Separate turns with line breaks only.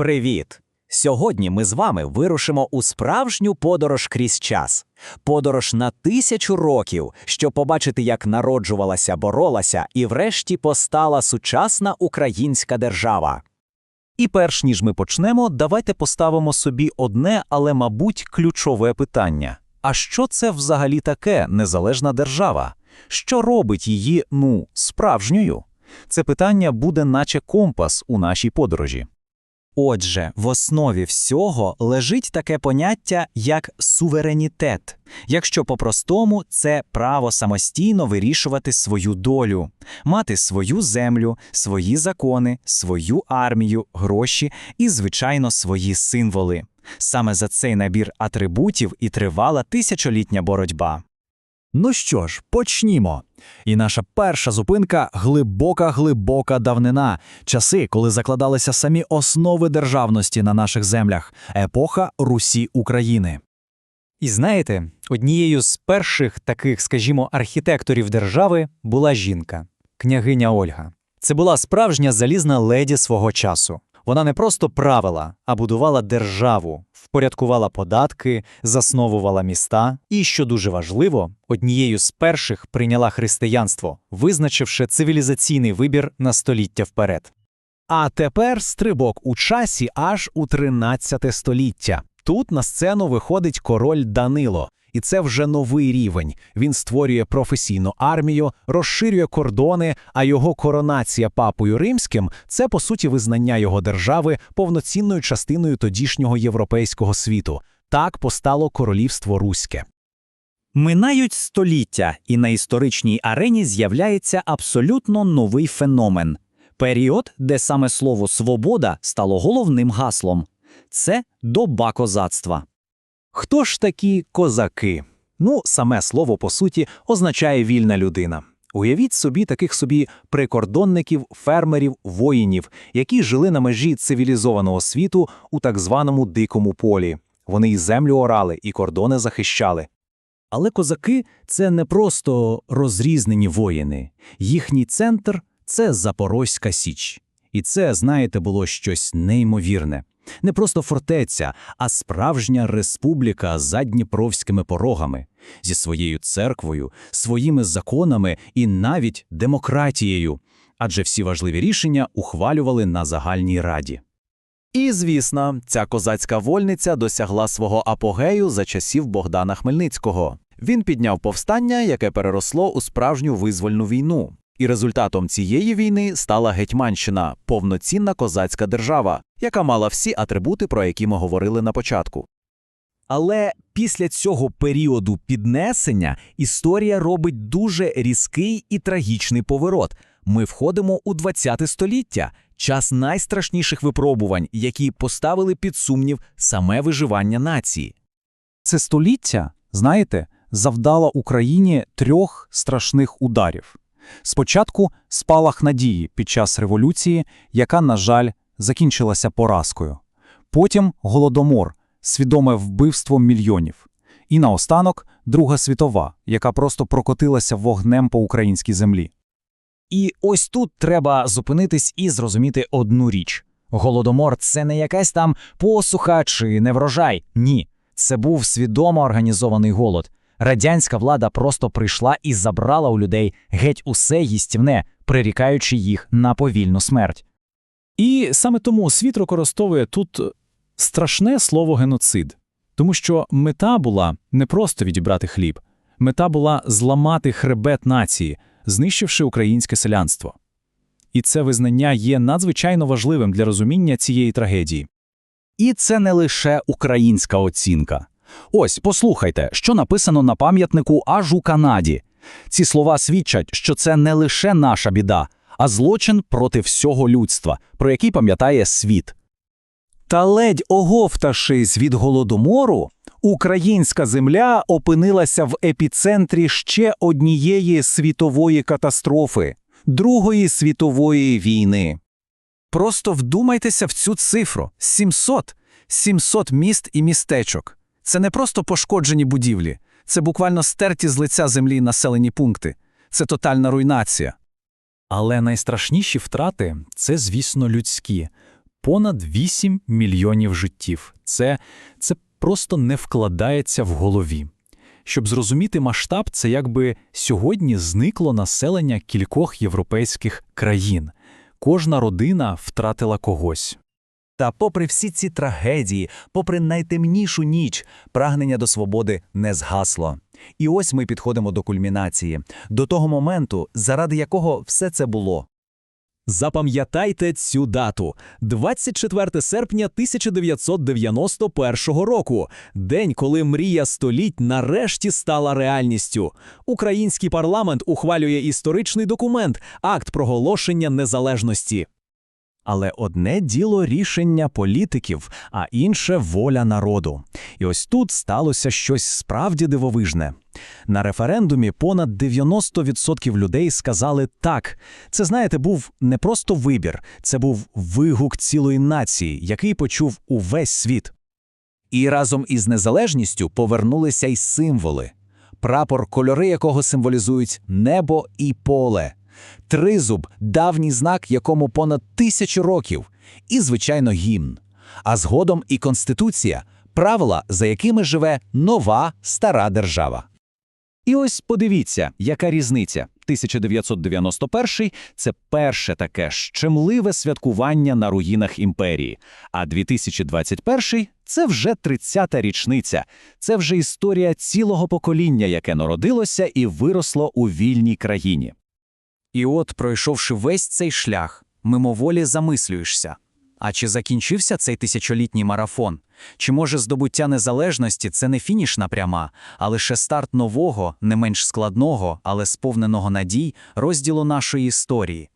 Привіт! Сьогодні ми з вами вирушимо у справжню подорож крізь час. Подорож на тисячу років, щоб побачити, як народжувалася, боролася і врешті постала сучасна українська держава.
І перш ніж ми почнемо, давайте поставимо собі одне, але, мабуть, ключове питання: а що це взагалі таке незалежна держава? Що робить її, ну, справжньою? Це питання буде наче компас у нашій подорожі.
Отже, в основі всього лежить таке поняття як суверенітет. Якщо по-простому, це право самостійно вирішувати свою долю, мати свою землю, свої закони, свою армію, гроші і, звичайно, свої символи. Саме за цей набір атрибутів і тривала тисячолітня боротьба.
Ну що ж, почнімо. І наша перша зупинка глибока-глибока давнина, часи, коли закладалися самі основи державності на наших землях, епоха Русі України.
І знаєте, однією з перших таких, скажімо, архітекторів держави була жінка, княгиня Ольга. Це була справжня залізна леді свого часу. Вона не просто правила, а будувала державу, впорядкувала податки, засновувала міста і, що дуже важливо, однією з перших прийняла християнство, визначивши цивілізаційний вибір на століття вперед.
А тепер стрибок у часі аж у 13 століття. Тут на сцену виходить король Данило. І це вже новий рівень. Він створює професійну армію, розширює кордони, а його коронація папою римським це по суті визнання його держави повноцінною частиною тодішнього європейського світу. Так постало королівство Руське.
Минають століття, і на історичній арені з'являється абсолютно новий феномен період, де саме слово свобода стало головним гаслом. Це доба козацтва.
Хто ж такі козаки? Ну, саме слово по суті означає вільна людина. Уявіть собі таких собі прикордонників, фермерів, воїнів, які жили на межі цивілізованого світу у так званому дикому полі. Вони і землю орали, і кордони захищали. Але козаки це не просто розрізнені воїни. Їхній центр це Запорозька Січ. І це, знаєте, було щось неймовірне. Не просто фортеця, а справжня республіка з задніпровськими порогами, зі своєю церквою, своїми законами і навіть демократією, адже всі важливі рішення ухвалювали на загальній раді. І, звісно, ця козацька вольниця досягла свого апогею за часів Богдана Хмельницького. Він підняв повстання, яке переросло у справжню визвольну війну. І результатом цієї війни стала Гетьманщина, повноцінна козацька держава, яка мала всі атрибути, про які ми говорили на початку. Але після цього періоду піднесення історія робить дуже різкий і трагічний поворот. Ми входимо у ХХ століття, час найстрашніших випробувань, які поставили під сумнів саме виживання нації. Це століття, знаєте, завдало Україні трьох страшних ударів. Спочатку спалах надії під час революції, яка, на жаль, закінчилася поразкою. Потім голодомор, свідоме вбивство мільйонів. І наостанок Друга світова, яка просто прокотилася вогнем по українській землі.
І ось тут треба зупинитись і зрозуміти одну річ: голодомор це не якась там посуха чи неврожай. Ні, це був свідомо організований голод. Радянська влада просто прийшла і забрала у людей геть усе їстівне, прирікаючи їх на повільну смерть.
І саме тому світ використовує тут страшне слово геноцид, тому що мета була не просто відібрати хліб, мета була зламати хребет нації, знищивши українське селянство. І це визнання є надзвичайно важливим для розуміння цієї трагедії.
І це не лише українська оцінка. Ось послухайте, що написано на пам'ятнику аж у Канаді. Ці слова свідчать, що це не лише наша біда, а злочин проти всього людства, про який пам'ятає світ.
Та ледь оговтавшись від голодомору, українська земля опинилася в епіцентрі ще однієї світової катастрофи Другої світової війни. Просто вдумайтеся в цю цифру: 700! 700 міст і містечок. Це не просто пошкоджені будівлі, це буквально стерті з лиця землі населені пункти, це тотальна руйнація. Але найстрашніші втрати це, звісно, людські.
Понад 8 мільйонів життів. Це, це просто не вкладається в голові. Щоб зрозуміти масштаб, це якби сьогодні зникло населення кількох європейських країн. Кожна родина втратила когось.
Та попри всі ці трагедії, попри найтемнішу ніч, прагнення до свободи не згасло. І ось ми підходимо до кульмінації, до того моменту, заради якого все це було.
Запам'ятайте цю дату – 24 серпня 1991 року, день, коли мрія століть нарешті стала реальністю. Український парламент ухвалює історичний документ – акт проголошення незалежності.
Але одне діло рішення політиків, а інше воля народу. І ось тут сталося щось справді дивовижне. На референдумі понад 90% людей сказали так. Це, знаєте, був не просто вибір, це був вигук цілої нації, який почув увесь світ. І разом із незалежністю повернулися й символи. Прапор, кольори якого символізують небо і поле. Тризуб давній знак, якому понад тисячу років, і, звичайно, гімн. А згодом і конституція правила, за якими живе нова стара держава. І ось подивіться, яка різниця. 1991 – це перше таке щемливе святкування на руїнах імперії, а 2021 – це вже 30-та річниця. Це вже історія цілого покоління, яке народилося і виросло у вільній країні.
І от, пройшовши весь цей шлях, мимоволі замислюєшся. А чи закінчився цей тисячолітній марафон? Чи може здобуття незалежності це не фінішна пряма, а лише старт нового, не менш складного, але сповненого надій розділу нашої історії?